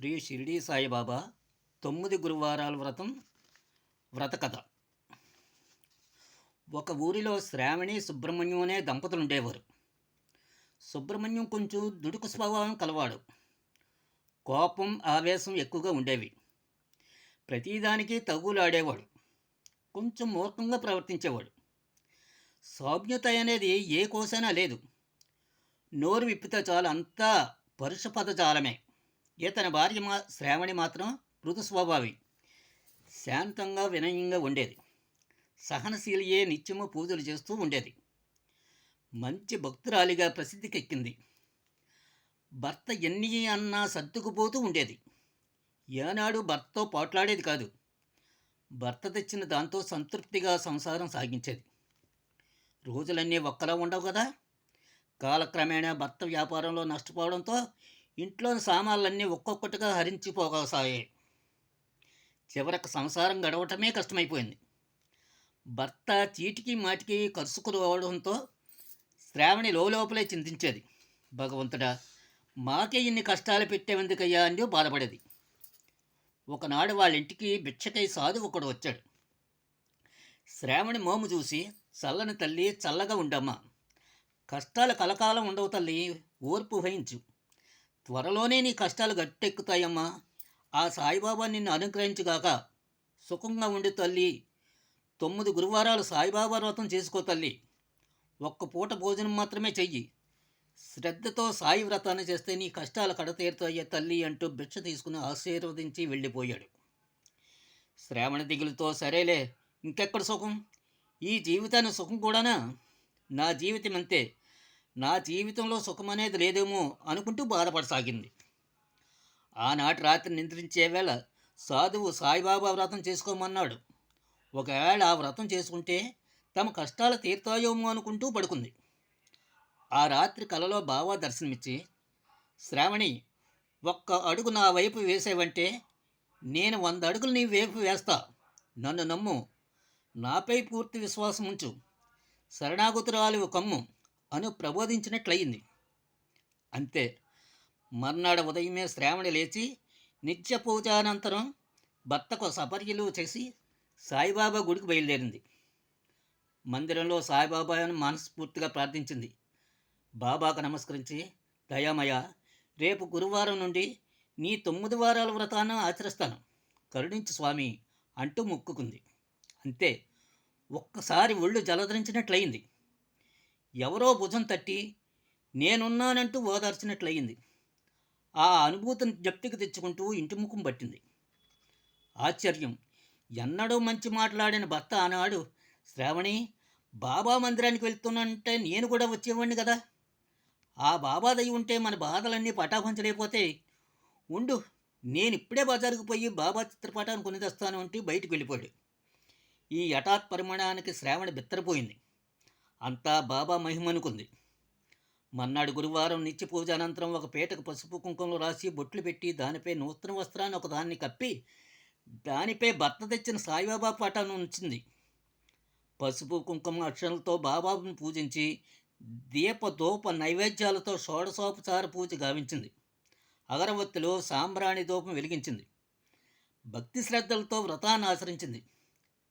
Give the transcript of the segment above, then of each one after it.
శ్రీ షిరిడి సాయిబాబా తొమ్మిది గురువారాల వ్రతం వ్రత కథ. ఒక ఊరిలో శ్రావణి సుబ్రహ్మణ్యం అనే దంపతులు ఉండేవారు. సుబ్రహ్మణ్యం కొంచెం దుడుకు స్వభావం కలవాడు. కోపం ఆవేశం ఎక్కువగా ఉండేవి. ప్రతిదానికి తగులాడేవాడు. కొంచెం మూర్ఖంగా ప్రవర్తించేవాడు. సౌజ్ఞత అనేది ఏ కోసైనా లేదు. నోరు విప్పితే చాలు అంతా పరుష పదజాలమే. ఇతని భార్య మా శ్రావణి మాత్రం మృదు స్వభావి శాంతంగా వినయంగా ఉండేది. సహనశీలియే నిత్యము పూజలు చేస్తూ ఉండేది. మంచి భక్తురాలిగా ప్రసిద్ధికెక్కింది. భర్త ఎన్ని అన్నా సర్దుకుపోతూ ఉండేది. ఏనాడు భర్తతో పోట్లాడేది కాదు. భర్త తెచ్చిన దాంతో సంతృప్తిగా సంసారం సాగించేది. రోజులన్నీ ఒక్కలా ఉండవు కదా? కాలక్రమేణా భర్త వ్యాపారంలో నష్టపోవడంతో ఇంట్లోని సామాన్లన్నీ ఒక్కొక్కటిగా హరించిపోసాగాయి చివరకు సంసారం గడవటమే కష్టమైపోయింది. భర్త చీటికి మాటికి కరుసుకురావడంతో శ్రావణి లోపలే చింతించేది. భగవంతుడా మాకే ఇన్ని కష్టాలు పెట్టేందుకయ్యా అని బాధపడేది. ఒకనాడు వాళ్ళ ఇంటికి భిక్షకై సాధు ఒకడు వచ్చాడు. శ్రావణి మోము చూసి చల్లని తల్లి చల్లగా ఉండమ్మా కష్టాలు కలకాలం ఉండవు తల్లి ఓర్పు వహించు. త్వరలోనే నీ కష్టాలు గట్టెక్కుతాయమ్మా. ఆ సాయిబాబా నిన్ను అనుగ్రహించుగాక. సుఖంగా ఉండి తల్లి. తొమ్మిది గురువారాలు సాయిబాబా వ్రతం చేసుకో తల్లి. ఒక్క పూట భోజనం మాత్రమే చెయ్యి. శ్రద్ధతో సాయి వ్రతాన్ని చేస్తే నీ కష్టాలు కడతీరుతాయే తల్లి అంటూ భిక్ష తీసుకుని ఆశీర్వదించి వెళ్ళిపోయాడు. శ్రావణ దిగులతో సరేలే ఇంకెక్కడ సుఖం? ఈ జీవితాన్ని సుఖం కూడానా? నా జీవితం అంతే నా జీవితంలో సుఖం అనేది లేదేమో అనుకుంటూ బాధపడసాగింది. ఆనాటి రాత్రి నిద్రించే వేళ సాధువు సాయిబాబా వ్రతం చేసుకోమన్నాడు. ఒకవేళ ఆ వ్రతం చేసుకుంటే తమ కష్టాలు తీరుతాయేమో అనుకుంటూ పడుకుంది. ఆ రాత్రి కలలో బావా దర్శనమిచ్చి శ్రావణి ఒక్క అడుగు నా వైపు వేసేవంటే నేను వంద అడుగులు నీ వైపు వేస్తా. నన్ను నమ్ము. నాపై పూర్తి విశ్వాసం ఉంచు శరణాగతురాలు కమ్ము. అను ప్రబోధించినట్లయింది. అంతే. మర్నాడు ఉదయమే శ్రావణి లేచి నిత్య పూజానంతరం భర్తకు సపర్యలు చేసి సాయిబాబా గుడికి బయలుదేరింది. మందిరంలో సాయిబాబాను మనస్ఫూర్తిగా ప్రార్థించింది. బాబాకు నమస్కరించి దయామయ రేపు గురువారం నుండి నీ తొమ్మిది వారాల వ్రతాన్ని ఆచరిస్తాను. కరుణించు స్వామి అంటూ మొక్కుకుంది. అంతే. ఒక్కసారి ఒళ్ళు జలధరించినట్లయింది. ఎవరో భుజం తట్టి నేనున్నానంటూ ఓదార్చినట్లయింది. ఆ అనుభూతిని జప్తికి తెచ్చుకుంటూ ఇంటి ముఖం పట్టింది. ఆశ్చర్యం. ఎన్నడూ మంచి మాట్లాడిన భర్త ఆనాడు శ్రావణి బాబా మందిరానికి వెళ్తున్నంటే నేను కూడా వచ్చేవాడిని కదా? ఆ బాబా దయ ఉంటే మన బాధలన్నీ పటాపంచలేకపోతే ఉండు నేను ఇప్పుడే బజారుకు పోయి బాబా చిత్రపటాన్ని కొని తెస్తాను అంటూ బయటకు వెళ్ళిపోయాడు. ఈ హఠాత్ పరిమాణానికి శ్రావణ బిత్తరపోయింది. అంతా బాబా మహిమనుకుంది. మన్నాడు గురువారం నిత్య పూజ అనంతరం ఒక పీటకు పసుపు కుంకుమలు రాసి బొట్లు పెట్టి దానిపై నూతన వస్త్రాన్ని ఒక దాన్ని కప్పి దానిపై భర్త తెచ్చిన సాయిబాబా పాఠాన్ని ఉంచింది. పసుపు కుంకుమ అక్షరాలతో బాబాను పూజించి దీప ధూప నైవేద్యాలతో షోడశోపచార పూజ గావించింది. అగరవత్తిలో సాంబ్రాణి ధూపం వెలిగించింది. భక్తి శ్రద్ధలతో వ్రతాన్ని ఆచరించింది.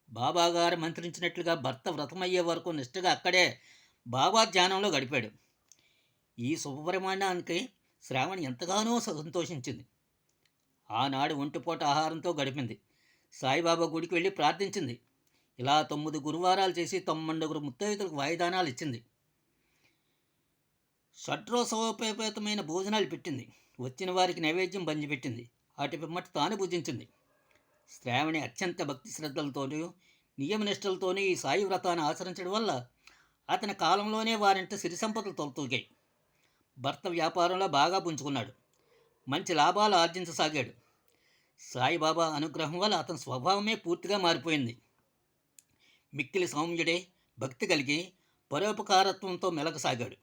బాబాగారు మంత్రించినట్లుగా భర్త వ్రతమయ్యే వరకు నిష్ఠగా అక్కడే బాబా ధ్యానంలో గడిపాడు. ఈ శుభపరిమాణానికి శ్రావణి ఎంతగానో సంతోషించింది. ఆనాడు ఒంటిపూట ఆహారంతో గడిపింది. సాయిబాబా గుడికి వెళ్ళి ప్రార్థించింది. ఇలా తొమ్మిది గురువారాలు చేసి తొమ్మిదిగురు ముత్తైదులకు వాయిదానాలు ఇచ్చింది. షడ్రోసోపేతమైన భోజనాలు పెట్టింది. వచ్చిన వారికి నైవేద్యం పంచిపెట్టింది అటు పిమ్మట తాను భుజించింది. శ్రావణి అత్యంత భక్తి శ్రద్ధలతోనూ నియమనిష్టలతోనూ ఈ సాయి వ్రతాన్ని ఆచరించడం వల్ల అతని కాలంలోనే వారింట సిరి సంపదలు తొలతూగాయి. భర్త వ్యాపారంలో బాగా పుంజుకున్నాడు. మంచి లాభాలు ఆర్జించసాగాడు. సాయిబాబా అనుగ్రహం వల్ల అతని స్వభావమే పూర్తిగా మారిపోయింది. మిక్కిలి సౌమ్యుడే భక్తి కలిగి పరోపకారత్వంతో మెలకసాగాడు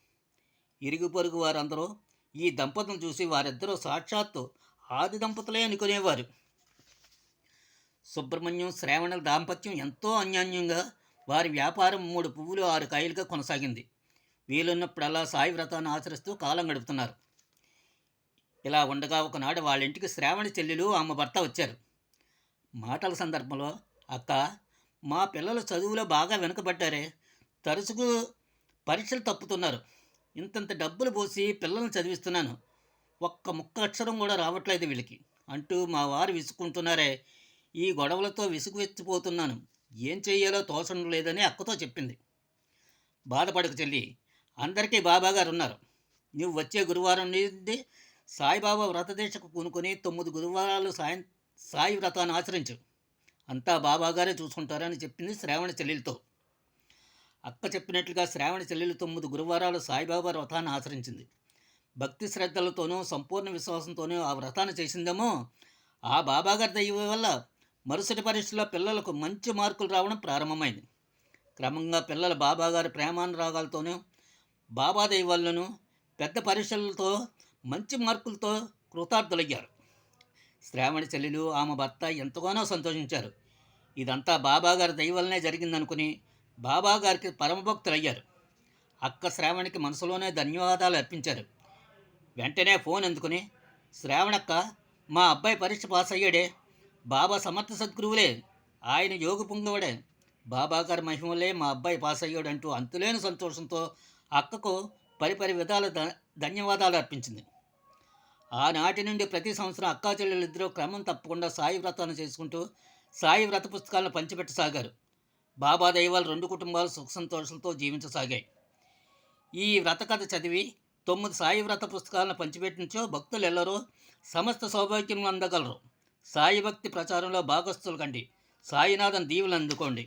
ఇరుగు పొరుగు వారందరూ ఈ దంపతులను చూసి వారిద్దరూ సాక్షాత్తు ఆది దంపతులే అనుకునేవారు. సుబ్రహ్మణ్యం శ్రావణుల దాంపత్యం ఎంతో అన్యాన్యంగా వారి వ్యాపారం మూడు పువ్వులు ఆరు కాయలుగా కొనసాగింది. వీలున్నప్పుడల్లా సాయి వ్రతాన్ని ఆచరిస్తూ కాలం గడుపుతున్నారు. ఇలా ఉండగా ఒకనాడు వాళ్ళ ఇంటికి శ్రావణి చెల్లెలు ఆమె భర్త వచ్చారు. మాటల సందర్భంలో అక్క మా పిల్లలు చదువులో బాగా వెనుకబడ్డారే తరచుగా పరీక్షలు తప్పుతున్నారు. ఇంతంత డబ్బులు పోసి పిల్లల్ని చదివిస్తున్నాను. ఒక్క ముక్క అక్షరం కూడా రావట్లేదు వీళ్ళకి అంటూ మా వారు విసుక్కుంటున్నారే ఈ గొడవలతో విసుగువెచ్చిపోతున్నాను ఏం చెయ్యాలో తోచడం లేదని అక్కతో చెప్పింది. బాధపడకు చెల్లి అందరికీ బాబాగారు ఉన్నారు నువ్వు వచ్చే గురువారం నుండి సాయిబాబా వ్రతదీక్షకు పూనుకొని తొమ్మిది గురువారాలు సాయం సాయి వ్రతాన్ని ఆచరించు. అంతా బాబాగారే చూసుకుంటారని చెప్పింది శ్రావణ చెల్లెలతో. అక్క చెప్పినట్లుగా శ్రావణ చెల్లెలు తొమ్మిది గురువారాలు సాయిబాబా వ్రతాన్ని ఆచరించింది. భక్తి శ్రద్ధలతోనూ సంపూర్ణ విశ్వాసంతోనూ ఆ వ్రతాన్ని చేసిందేమో ఆ బాబాగారి దైవం వల్ల మరుసటి పరీక్షలో పిల్లలకు మంచి మార్కులు రావడం ప్రారంభమైంది. క్రమంగా పిల్లల బాబాగారి ప్రేమానురాగాలతోనూ బాబా దైవాలను పెద్ద పరీక్షలతో మంచి మార్కులతో కృతార్థులయ్యారు. శ్రావణి చెల్లెలు ఆమె భర్త ఎంతగానో సంతోషించారు. ఇదంతా బాబాగారి దైవలనే జరిగిందనుకుని బాబాగారికి పరమభక్తులయ్యారు. అక్క శ్రావణికి మనసులోనే ధన్యవాదాలు అర్పించారు. వెంటనే ఫోన్ అందుకుని శ్రావణక్క మా అబ్బాయి పరీక్ష పాస్ అయ్యాడే బాబా సమర్థ సద్గురువులే. ఆయన యోగ పొంగవడే బాబాగారి మహిమలే మా అబ్బాయి పాస్ అయ్యాడంటూ అంతులేని సంతోషంతో అక్కకు పరిపరి విధాల ధన్యవాదాలు అర్పించింది. ఆనాటి నుండి ప్రతి సంవత్సరం అక్కా చెల్లెలిద్దరూ క్రమం తప్పకుండా సాయి వ్రతాన్ని చేసుకుంటూ సాయి వ్రత పుస్తకాలను పంచిపెట్టసాగారు. బాబా దైవాలు రెండు కుటుంబాలు సుఖ సంతోషంతో జీవించసాగాయి. ఈ వ్రత కథ చదివి తొమ్మిది సాయి వ్రత పుస్తకాలను పంచిపెట్టించో భక్తులు ఎల్లరూ సమస్త సౌభాగ్యం అందగలరు. సాయి భక్తి ప్రచారంలో భాగస్థులు కండి. సాయినాథన్ దీవులు అందుకోండి.